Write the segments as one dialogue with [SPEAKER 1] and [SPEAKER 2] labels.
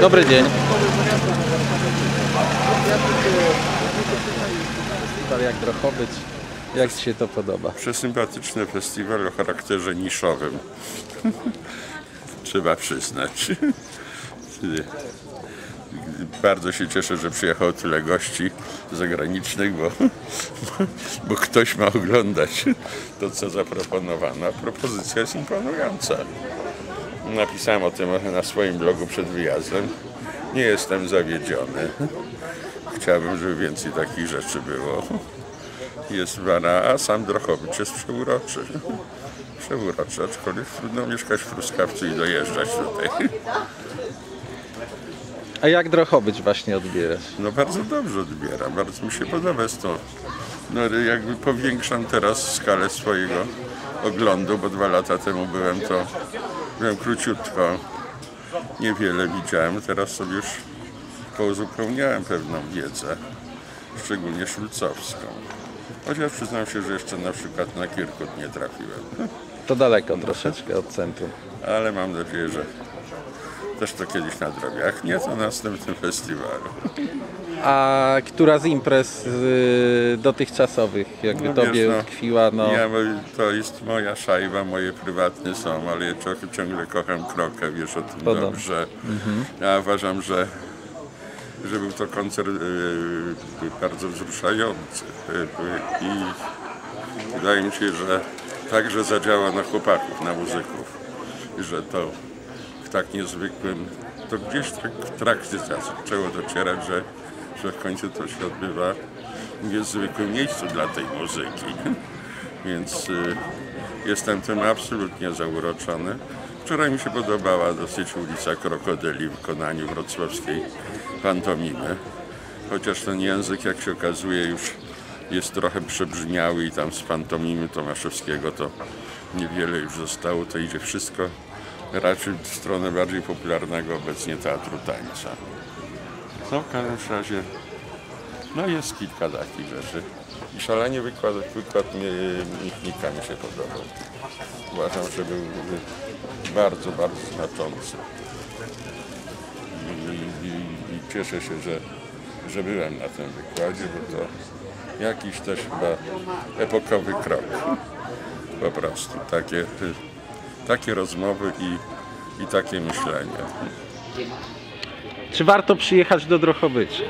[SPEAKER 1] Dobry dzień. Festiwal jak Drochobyć. Jak Ci się to podoba?
[SPEAKER 2] Przesympatyczny festiwal o charakterze niszowym. Trzeba przyznać. Bardzo się cieszę, że przyjechało tyle gości zagranicznych, bo, bo ktoś ma oglądać to, co zaproponowano. Propozycja jest imponująca. Napisałem o tym na swoim blogu przed wyjazdem. Nie jestem zawiedziony. Chciałbym, żeby więcej takich rzeczy było. Jest Wana, a sam Drochowicz jest przeuroczy. Przeuroczy, aczkolwiek trudno mieszkać w Truskawcu i dojeżdżać tutaj.
[SPEAKER 1] A jak Drochobyć właśnie odbierasz?
[SPEAKER 2] No bardzo dobrze odbieram, bardzo mi się podoba jest to. No jakby powiększam teraz skalę swojego oglądu, bo dwa lata temu byłem to, byłem króciutko, niewiele widziałem, teraz sobie już pouzupełniałem pewną wiedzę, szczególnie szulcowską. Chociaż przyznam się, że jeszcze na przykład na Kirkut nie trafiłem,
[SPEAKER 1] To daleko troszeczkę od centrum.
[SPEAKER 2] ale mam nadzieję, że też to kiedyś nadrobię. Jak nie, to na następnym festiwalu.
[SPEAKER 1] A która z imprez y, dotychczasowych jakby
[SPEAKER 2] No
[SPEAKER 1] Tobie
[SPEAKER 2] wiesz, no,
[SPEAKER 1] utkwiła? No,
[SPEAKER 2] Ja, to jest moja szajba, moje prywatne są, ale ja ciągle kocham krokę, wiesz o tym
[SPEAKER 1] Podobno.
[SPEAKER 2] dobrze. Ja uważam, że, że był to koncert y, bardzo wzruszający i wydaje mi się, że także zadziała na chłopaków, na muzyków, że to tak niezwykłym, to gdzieś tak w trakcie zaczęło docierać, że, że w końcu to się odbywa w niezwykłym miejscu dla tej muzyki. Więc y, jestem tym absolutnie zauroczony. Wczoraj mi się podobała dosyć ulica Krokodyli w wykonaniu wrocławskiej pantomimy. Chociaż ten język, jak się okazuje, już jest trochę przebrzmiały i tam z pantomimy Tomaszewskiego to niewiele już zostało. To idzie wszystko raczej w stronę bardziej popularnego obecnie teatru tańca. No w każdym razie no jest kilka takich rzeczy. I szalenie wykład, wykład Michnika mi się podobał. Uważam, że był bardzo, bardzo znaczący. I, i, i cieszę się, że, że byłem na tym wykładzie, bo to jakiś też chyba epokowy krok. Po prostu takie, takie rozmowy i, i takie myślenie.
[SPEAKER 1] Czy warto przyjechać do Drochobycia?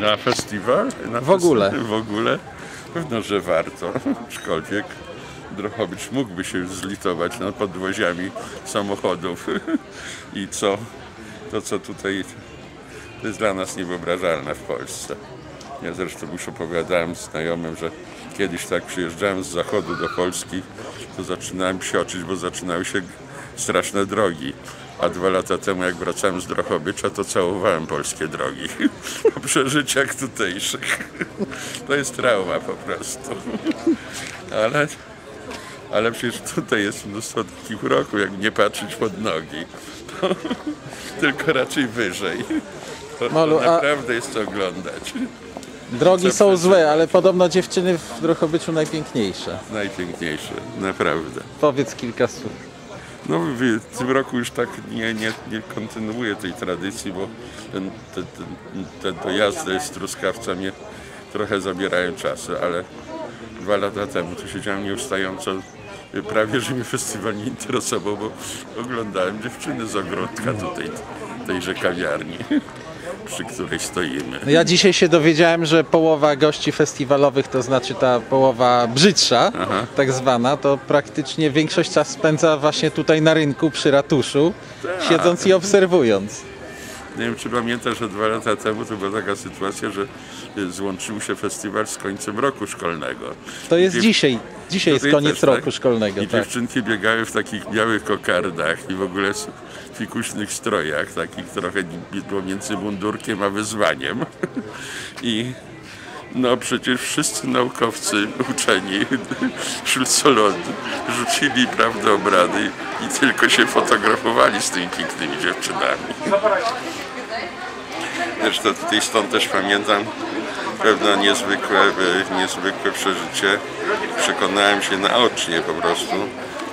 [SPEAKER 2] Na festiwal? Na
[SPEAKER 1] W ogóle.
[SPEAKER 2] Festi- w ogóle? Pewno, że warto. Aczkolwiek Drochowicz mógłby się zlitować nad podwoziami samochodów. I co? To, co tutaj to jest dla nas niewyobrażalne w Polsce. Ja zresztą już opowiadałem znajomym, że kiedyś tak przyjeżdżałem z zachodu do Polski, to zaczynałem psioczyć, bo zaczynały się straszne drogi. A dwa lata temu, jak wracałem z Drochobycza, to całowałem polskie drogi po przeżyciach tutejszych. To jest trauma po prostu. Ale, ale przecież tutaj jest mnóstwo takich uroków, jak nie patrzeć pod nogi. Tylko raczej wyżej. To, to
[SPEAKER 1] a-
[SPEAKER 2] naprawdę jest co oglądać.
[SPEAKER 1] Drogi są złe, ale podobno dziewczyny w Drochobyciu najpiękniejsze.
[SPEAKER 2] Najpiękniejsze, naprawdę.
[SPEAKER 1] Powiedz kilka słów.
[SPEAKER 2] No w tym roku już tak nie, nie, nie kontynuuję tej tradycji, bo ten, te, te, te dojazdy z Truskawca mnie trochę zabierają czasu, ale dwa lata temu to siedziałem nieustająco, prawie że mnie festiwal nie interesował, bo oglądałem dziewczyny z ogródka tutaj, tejże kawiarni, przy której stoimy.
[SPEAKER 1] No Ja dzisiaj się dowiedziałem, że połowa gości festiwalowych, to znaczy ta połowa brzydsza, tak zwana, to praktycznie większość czasu spędza właśnie tutaj na rynku przy ratuszu, siedząc i obserwując.
[SPEAKER 2] Nie wiem, czy pamiętasz, że dwa lata temu to była taka sytuacja, że y, złączył się festiwal z końcem roku szkolnego.
[SPEAKER 1] To jest
[SPEAKER 2] Dziew-
[SPEAKER 1] dzisiaj. Dzisiaj jest
[SPEAKER 2] Tutaj
[SPEAKER 1] koniec
[SPEAKER 2] też,
[SPEAKER 1] roku
[SPEAKER 2] tak?
[SPEAKER 1] szkolnego.
[SPEAKER 2] I
[SPEAKER 1] Tak.
[SPEAKER 2] dziewczynki biegały w takich białych kokardach i w ogóle fikuśnych strojach, takich trochę pomiędzy mundurkiem a wyzwaniem. I no przecież wszyscy naukowcy uczeni Szulcolod rzucili prawdę obrady i tylko się fotografowali z tymi pięknymi dziewczynami. Zresztą tutaj stąd też pamiętam pewno niezwykłe, e, niezwykłe przeżycie. Przekonałem się naocznie po prostu,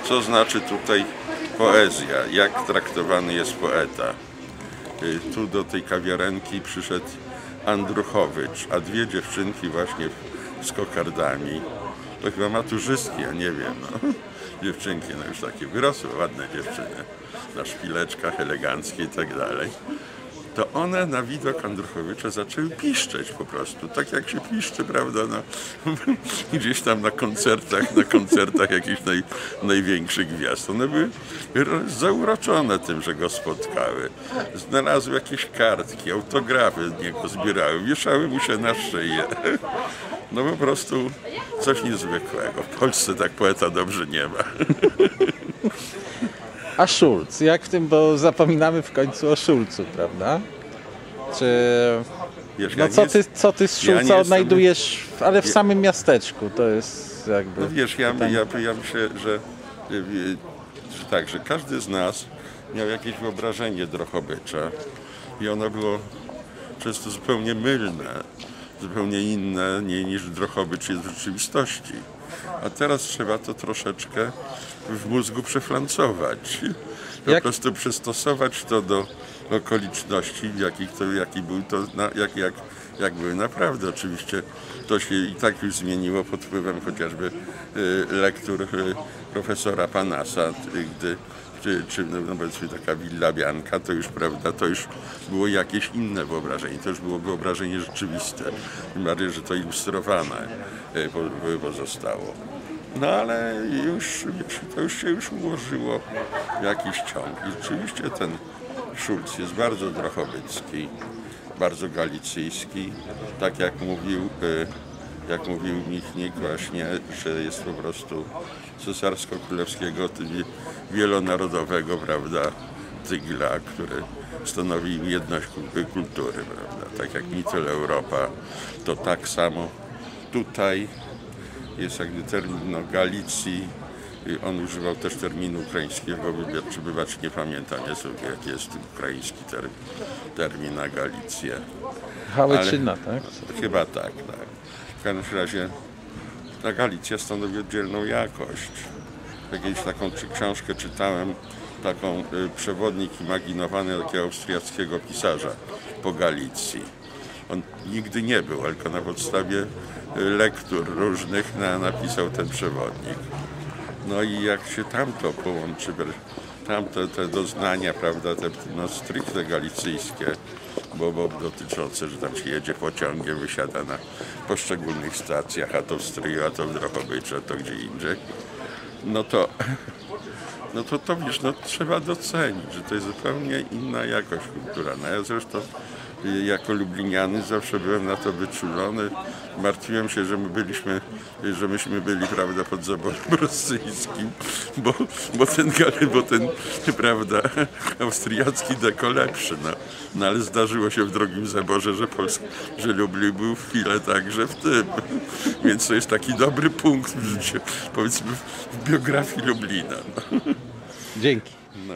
[SPEAKER 2] co znaczy tutaj poezja, jak traktowany jest poeta. Y, Tu do tej kawiarenki przyszedł Andruchowicz, a dwie dziewczynki właśnie z kokardami. To chyba maturzystki, ja nie wiem. No. Dziewczynki, no już takie wyrosłe, ładne dziewczyny, na szpileczkach, eleganckie i tak dalej. To one na widok Andruchowicza zaczęły piszczeć po prostu, tak jak się piszczy, prawda, no, gdzieś tam na koncertach, na koncertach jakichś naj, największych gwiazd. One były ro- zauroczone tym, że go spotkały. Znalazły jakieś kartki, autografy z niego zbierały, wieszały mu się na szyję. No po prostu coś niezwykłego. W Polsce tak poeta dobrze nie ma.
[SPEAKER 1] A Schulz, jak w tym, bo zapominamy w końcu o Schulzu, prawda? Czy...
[SPEAKER 2] Wiesz, ja
[SPEAKER 1] No co
[SPEAKER 2] nie
[SPEAKER 1] ty, co ty z
[SPEAKER 2] ja
[SPEAKER 1] Schulza
[SPEAKER 2] jestem-
[SPEAKER 1] odnajdujesz, w- ale w samym miasteczku, to jest jakby...
[SPEAKER 2] No wiesz, ja, ja, ja myślę, że, y, że tak, że każdy z nas miał jakieś wyobrażenie Drochobycza i ono było często zupełnie mylne, zupełnie inne nie, niż Drochobycz jest w rzeczywistości. A teraz trzeba to troszeczkę w mózgu przeflancować. Po
[SPEAKER 1] Jak-
[SPEAKER 2] prostu przystosować to do okoliczności, jakich to, jaki był to, jak, jak, jak były naprawdę. Oczywiście to się i tak już zmieniło pod wpływem chociażby y, lektur y, profesora Panasa, y, gdy czy, czy no powiedzmy taka Villa Bianca, to już prawda, to już było jakieś inne wyobrażenie, to już było wyobrażenie rzeczywiste, tym bardziej, że to ilustrowane y, po- pozostało. No ale już, to już się już ułożyło w jakiś ciąg. I rzeczywiście ten Schulz jest bardzo drochobycki, bardzo galicyjski. Tak jak mówił, y, jak mówił Michnik właśnie, że jest po prostu cesarsko-królewskiego, czyli wielonarodowego, prawda, tygla, który stanowi jedność kul- kultury, prawda. Tak jak Mittel Europa, to tak samo tutaj jest jakby termin no, Galicji. On używał też terminu ukraińskiego, wybacz, czy wybacz, nie pamiętam jest, jaki jest ukraiński termin, termin na Galicję.
[SPEAKER 1] Hałyczyna, tak?
[SPEAKER 2] Chyba tak, tak. W każdym razie ta Galicja stanowi oddzielną jakość. Jakieś taką czy książkę czytałem, taką y, przewodnik imaginowany takiego austriackiego pisarza po Galicji. On nigdy nie był, tylko na podstawie y, lektur różnych na, napisał ten przewodnik. No i jak się tamto połączy, tamte te doznania, prawda, te no, stricte galicyjskie, bo, bo dotyczące, że tam się jedzie pociągiem, wysiada na poszczególnych stacjach, a to w Stryju, a to w Drohobyczu, a to gdzie indziej, no to, no to, to wiesz, no trzeba docenić, że to jest zupełnie inna jakość kulturalna. Ja zresztą y, jako lubliniany zawsze byłem na to wyczulony. Martwiłem się, że my byliśmy, że myśmy byli, prawda, pod zaborem rosyjskim, bo, bo ten, bo ten, prawda, austriacki deko lepszy, no. no ale zdarzyło się w drugim zaborze, że Polsk, że Lublin był w chwilę także w tym. Więc to jest taki dobry punkt w życiu, powiedzmy, w biografii Lublina. No.
[SPEAKER 1] Dzięki.
[SPEAKER 2] No,